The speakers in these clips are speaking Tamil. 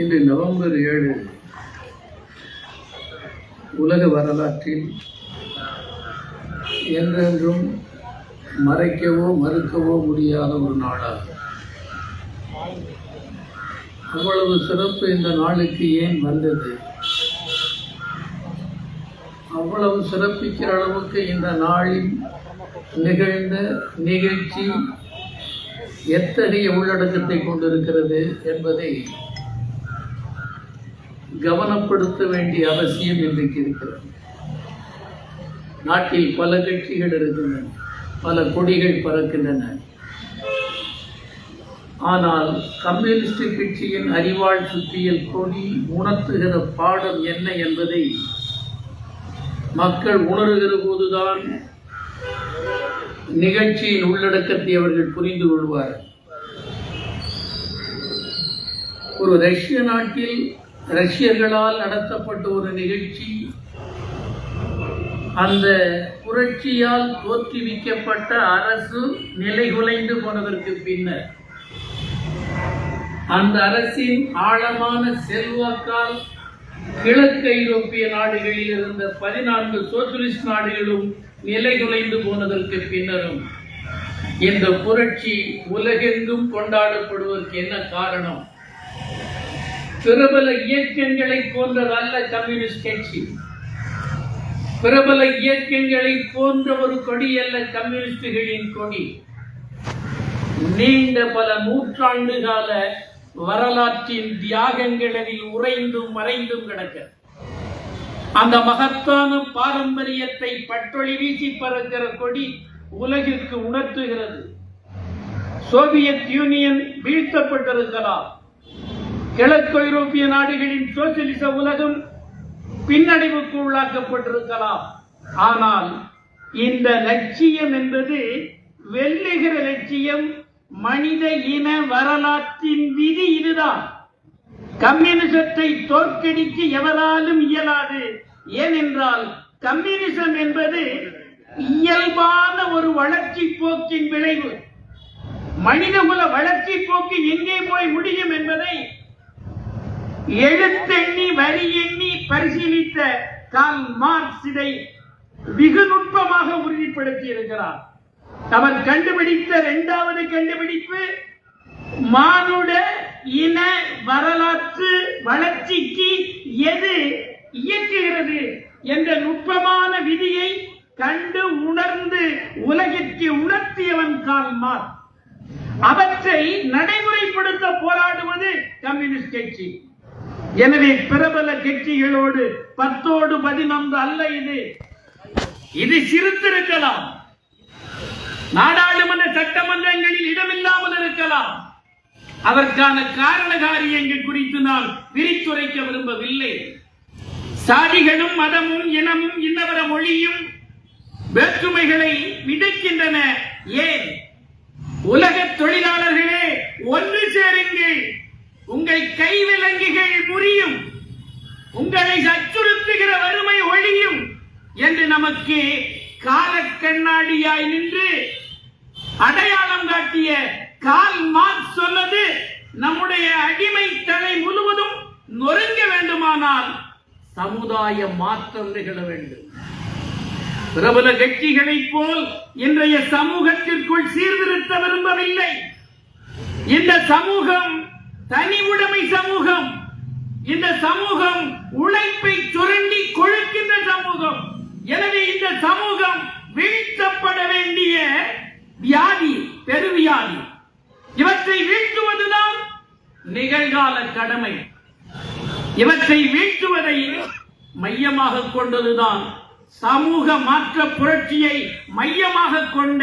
இன்று நவம்பர் ஏழு உலக வரலாற்றில் என்றென்றும் மறைக்கவோ மறுக்கவோ முடியாத ஒரு நாளாகும். அவ்வளவு சிறப்பு இந்த நாளுக்கு ஏன் வந்தது? அவ்வளவு சிறப்பிக்கிற அளவுக்கு இந்த நாளில் நிகழ்ந்த நிகழ்ச்சி எத்தகைய உள்ளடக்கத்தை கொண்டிருக்கிறது என்பதை கவனப்படுத்த வேண்டிய அவசியம் இன்றைக்கு இருக்கிறது. நாட்டில் பல கட்சிகள் இருக்கின்றன பல கொடிகள் பறக்கின்றன. ஆனால் கம்யூனிஸ்ட் கட்சியின் அறிவாள் சுத்தியல் கொடி உணர்த்துகிற பாடம் என்ன என்பதை மக்கள் உணர்கிற போதுதான் நிகழ்ச்சியின் உள்ளடக்கத்தை அவர்கள் புரிந்து கொள்வார் ஒரு ரஷ்ய நாட்டில் ரஷ்யர்களால் நடத்தப்பட்ட ஒரு நிகழ்ச்சி. அந்த புரட்சியால் தோற்றுவிக்கப்பட்ட அரசு நிலைகுலைந்து போனதற்கு பின்னர் அந்த அரசின் ஆழமான செல்வாக்கால் கிழக்கு ஐரோப்பிய நாடுகளில் இருந்த பதினான்கு சோசியலிஸ்ட் நாடுகளும் நிலைகுலைந்து போனதற்கு பின்னரும் இந்த புரட்சி உலகெங்கும் கொண்டாடப்படுவதற்கு என்ன காரணம்? பிரபல இயக்கங்களை போன்றதல்ல கம்யூனிஸ்ட் கட்சி. பிரபல இயக்கங்களை போன்ற ஒரு கொடி அல்ல கம்யூனிஸ்டுகளின் கொடி. நீண்ட பல நூற்றாண்டு கால வரலாற்றின் தியாகங்கள் அதில் உறைந்தும் மறைந்தும் கிடக்க. அந்த மகத்தான பாரம்பரியத்தை பட்டொளி வீசி பறக்கிற கொடி உலகிற்கு உணர்த்துகிறது. சோவியத் யூனியன் வீழ்த்தப்பட்டிருக்கலாம். கிழக்கு ஐரோப்பிய நாடுகளின் சோசியலிச உலகம் பின்னடைவுக்கு உள்ளாக்கப்பட்டிருக்கலாம் ஆனால் இந்த லட்சியம் என்பது வெல்லுகிற லட்சியம் மனித இன வரலாற்றின் விதி இதுதான். கம்யூனிசத்தை தோற்கடிக்க எவராலும் இயலாது. ஏனென்றால் கம்யூனிசம் என்பது இயல்பான ஒரு வளர்ச்சி போக்கின் விளைவு. மனிதகுல வளர்ச்சி போக்கு எங்கே போய் முடியும் என்பதை எழுத்தெண்ணி வரி எண்ணி பரிசீலித்த கால் மார்க்ஸ் இதை நுட்பமாக உறுதிப்படுத்தி இருக்கிறார். அவர் கண்டுபிடித்த இரண்டாவது கண்டுபிடிப்பு மானுட இன வரலாற்று வளர்ச்சிக்கு எது இயக்குகிறது என்ற நுட்பமான விதியை கண்டு உணர்ந்து உலகிற்கு உணர்த்தியவன் கால் அவற்றை நடைமுறைப்படுத்த போராடுவது கம்யூனிஸ்ட் கட்சி. எனவே பிரபல கட்சிகளோடு பத்தோடு பதினொன்று அல்ல இது. இது சிறுத்திருக்கலாம். நாடாளுமன்ற சட்டமன்றங்களில் இடமில்லாமல் இருக்கலாம். அதற்கான காரண காரியங்கள் குறித்து நான் விரித்துரைக்க விரும்பவில்லை. சாதிகளும் மதமும் இனமும் இன்னவர மொழியும் வேற்றுமைகளை விதைக்கின்றன ஏன்? உலக தொழிலாளர்களே ஒன்று சேருங்கள். உங்கள் கைவிலங்குகள் முறியும். உங்களை அச்சுறுத்துகிற வறுமை ஒழியும் என்று நமக்கு கால கண்ணாடியாய் நின்று அடையாளம் காட்டிய கால் மார்க் சொன்னது நம்முடைய அடிமை தலை முழுவதும் நொறுங்க வேண்டுமானால் சமுதாய மாற்றம் நிகழ வேண்டும். பிரபல கட்சிகளைப் போல் இன்றைய சமூகத்திற்குள் சீர்திருத்த விரும்பவில்லை. இந்த சமூகம் தனி உடைமை சமூகம். இந்த சமூகம் உழைப்பை சுரண்டி கொழுக்கின்ற சமூகம். எனவே இந்த சமூகம் வீழ்த்தப்பட வேண்டிய வியாதி பெருவியாதி. இவற்றை வீழ்த்துவதுதான் நிகழ்கால கடமை. இவற்றை வீழ்த்துவதை மையமாக கொண்டதுதான் சமூக மாற்ற புரட்சியை மையமாக கொண்ட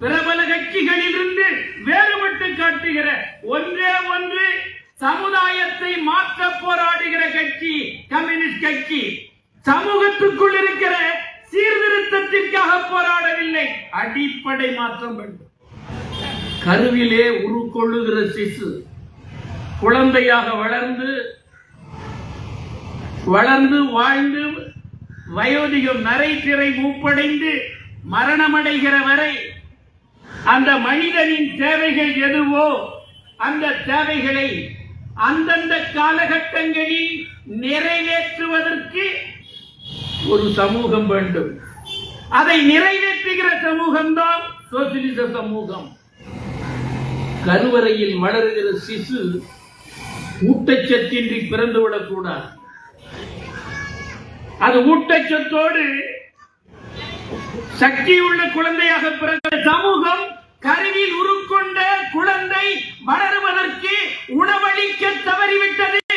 பிரபல கட்சிகளிலிருந்து வேறுபட்டு காட்டுகிற ஒன்றே ஒன்று சமுதாயத்தை மாற்ற போராடுகிற கட்சி கம்யூனிஸ்ட் கட்சி. சமூகத்துக்குள் இருக்கிற சீர்திருத்தத்திற்காக போராடவில்லை. அடிப்படை மாற்றம் வேண்டும். கருவிலே உருக்கொள்ளுகிற சிசு குழந்தையாக வளர்ந்து வளர்ந்து வாழ்ந்து வயோதிகம் நரைத்திரை மூப்படைந்து மரணமடைகிற வரை அந்த மனிதனின் தேவைகள் எதுவோ அந்த தேவைகளை அந்தந்த காலகட்டங்களில் நிறைவேற்றுவதற்கு ஒரு சமூகம் வேண்டும். அதை நிறைவேற்றுகிற சமூகம்தான் சோசியலிச சமூகம். கருவறையில் வளருகிற சிசு ஊட்டச்சத்தின்றி பிறந்துவிடக்கூடாது அது ஊட்டச்சத்தோடு சக்தியுள்ள குழந்தையாக பிறந்த சமூகம் கருவில் உருக்கொண்ட குழந்தை வளருவதற்கு உணவளிக்க தவறிவிட்டது.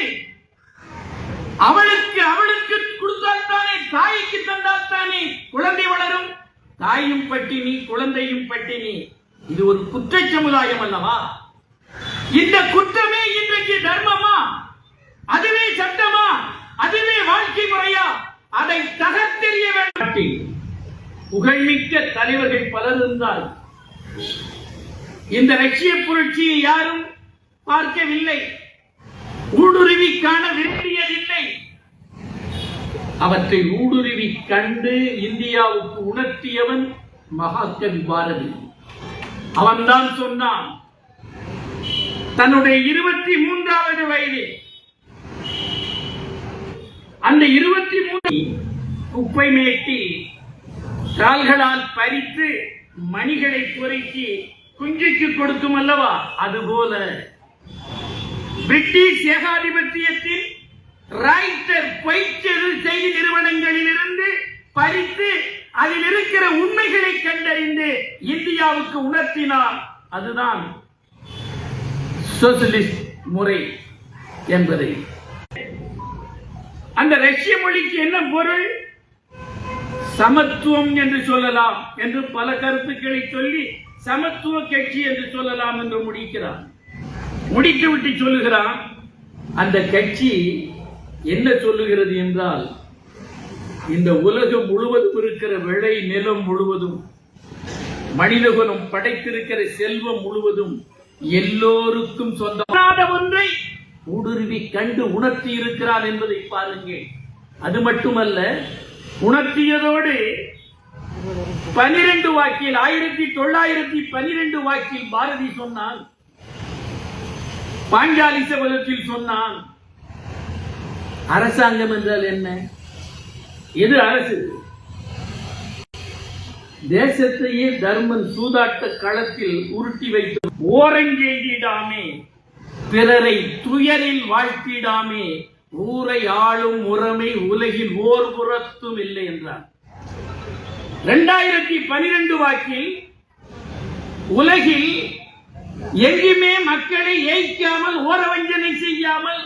அவளுக்கு அவளுக்கு கொடுத்தால் தானே தாய்க்கு தந்தால் தானே குழந்தை வளரும்? தாயும் பட்டினி குழந்தையும் பட்டினி. இது ஒரு குற்ற சமுதாயம் அல்லவா? இந்த குற்றமே இன்றைக்கு தர்மமா? அதுவே சட்டமா? அதுவே வாழ்க்கை முறையா? அதை தகர்த்தெறிய வேண்டும். புகழ்மிக்க தலைவர்கள் பலர் இருந்தால் இந்த லட்சிய புரட்சியை யாரும் பார்க்கவில்லை. ஊடுருவி காண விரும்பியதில்லை. அவற்றை ஊடுருவி கண்டு இந்தியாவுக்கு உணர்த்தியவன் மகாகவி பாரதி. அவன்தான் சொன்னான் தன்னுடைய இருபத்தி மூன்றாவது வயதில் அந்த இருபத்தி மூன்று குப்பை மேட்டி கால்களால் பறித்து மணிகளை பொறுக்கி குஞ்சுக்கு கொடுக்கும் அல்லவா? அதுபோல பிரிட்டிஷ் ஏகாதிபத்தியத்தின் ரைட்டர் பொய்ச்செது செய்தி நிறுவனங்களில் இருந்து பறித்து அதில் இருக்கிற உண்மைகளை கண்டறிந்து இந்தியாவுக்கு உணர்த்தினார். அதுதான் சோசியலிஸ்ட் முறை என்பதை. அந்த ரஷ்ய மொழிக்கு என்ன பொருள்? சமத்துவம் என்று சொல்லலாம் என்று பல கருத்துக்களை சொல்லி சமத்துவ கட்சி என்று சொல்லலாம் என்று முடிக்கிறார் முடித்து விட்டு சொல்லுகிறான் அந்த கட்சி என்ன சொல்லுகிறது என்றால் இந்த உலகம் முழுவதும் இருக்கிற விளை நிலம் முழுவதும் மனிதகுலம் படைத்திருக்கிற செல்வம் முழுவதும் எல்லோருக்கும் சொந்தமாத ஒன்றை ஊடுருவி கண்டு உணர்த்தி இருக்கிறான் என்பதை பாருங்கள். அது மட்டுமல்ல உணர்த்தியதோடு பனிரெண்டு வாக்கில் ஆயிரத்தி தொள்ளாயிரத்தி பனிரெண்டு வாக்கில் பாரதி சொன்னான். பாஞ்சாலி சபதத்தில் சொன்னான். அரசாங்கம் என்றால் என்ன? எது அரசு? தேசத்தையே தர்மன் சூதாட்ட களத்தில் உருட்டி வைத்து ஓரஞ்செய்திடாமே பிறரை துயரில் வாழ்த்திடாமே ஊரை ஆளும் முறைமை உலகில் ஓர் புறத்தும் இல்லை என்றார். இரண்டாயிரத்தி பனிரெண்டு வாக்கில் உலகில் எங்குமே மக்களை ஏய்க்காமல் ஓரவஞ்சனை செய்யாமல்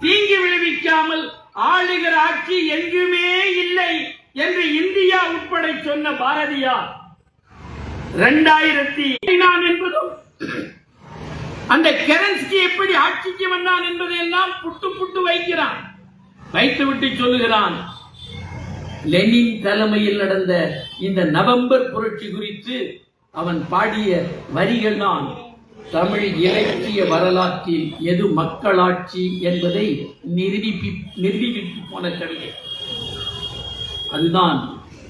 தீங்கு விளைவிக்காமல் ஆளுகிற ஆட்சி எங்குமே இல்லை என்று இந்தியா உட்பட சொன்ன பாரதியார். இரண்டாயிரத்தி நான் என்பதும் அந்த கெரன்ஸ்கி எப்படி ஆட்சிக்கு வந்தான் என்பதை எல்லாம் புட்டு புட்டு வைக்கிறான். வைத்துவிட்டு சொல்லுகிறான் லெனின் தலைமையில் நடந்த இந்த நவம்பர் புரட்சி குறித்து அவன் பாடிய வரிகள் தான் தமிழ் இலக்கிய வரலாற்றில் எது மக்களாட்சி என்பதை நிரூபிப்பி நிரூபித்து போன கவிதை. அதுதான்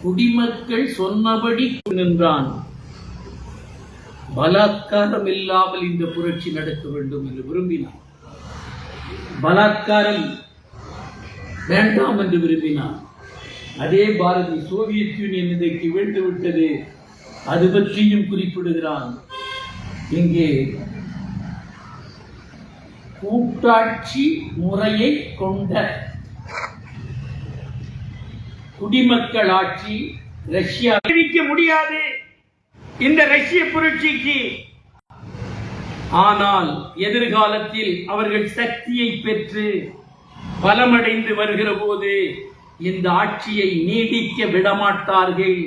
குடிமக்கள் சொன்னபடி நின்றான். பலாத்காரம் இல்லாமல் இந்த புரட்சி நடக்க வேண்டும் என்று விரும்பினான். பலாத்காரம் வேண்டாம் என்று விரும்பினான். அதே பாரதி சோவியத் யூனியன் இன்றைக்கு வீழ்ந்து விட்டது அது பற்றியும் குறிப்பிடுகிறான். இங்கே கூட்டாட்சி முறையை கொண்ட குடிமக்கள் ஆட்சி ரஷ்யா அறிவிக்க முடியாது. இந்த ரஷ்ய புரட்சிக்கு. ஆனால் எதிர்காலத்தில் அவர்கள் சக்தியை பெற்று பலமடைந்து வருகிற போது இந்த ஆட்சியை நீடிக்க விடமாட்டார்கள்.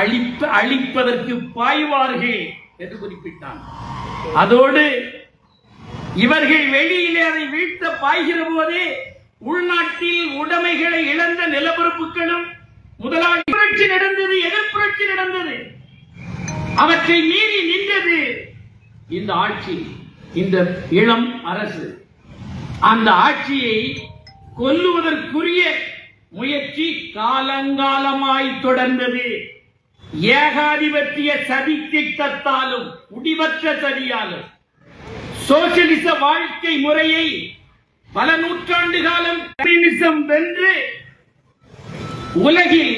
அழிப்ப அழிப்பதற்கு பாய்வார்கள் என்று குறிப்பிட்டான். அதோடு இவர்கள் வெளியிலே அதை வீழ்த்த பாய்கிற போது உள்நாட்டில் உடைமைகளை இழந்த நிலப்பரப்புகளும் முதலாளி புரட்சி நடந்தது எதிர்ப்புரட்சி நடந்தது. அவற்றை மீறி நின்றது. இந்த ஆட்சி இந்த இளம் அரசு அந்த ஆட்சியை கொல்லுவதற்குரிய முயற்சி காலங்காலமாய் தொடர்ந்தது. ஏகாதிபத்திய சதி திட்டத்தாலும் முடிவற்ற சதியாலும் சோசியலிச வாழ்க்கை முறையை பல நூற்றாண்டு காலம் கம்யூனிசம் வென்று உலகில்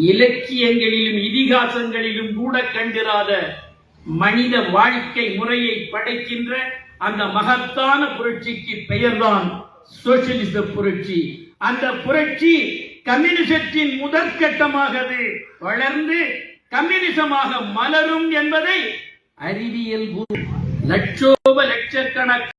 இலக்கியங்களிலும் இதிகாசங்களிலும் கூட கண்டிராத மனித வாழ்க்கை முறையை படைக்கின்ற அந்த மகத்தான புரட்சிக்கு பெயர்தான் சோசியலிச புரட்சி. அந்த புரட்சி கம்யூனிசத்தின் முதற்கட்டமாக அது வளர்ந்து கம்யூனிசமாக மலரும் என்பதை அறிவியல் லட்சோப லட்சக்கணக்கான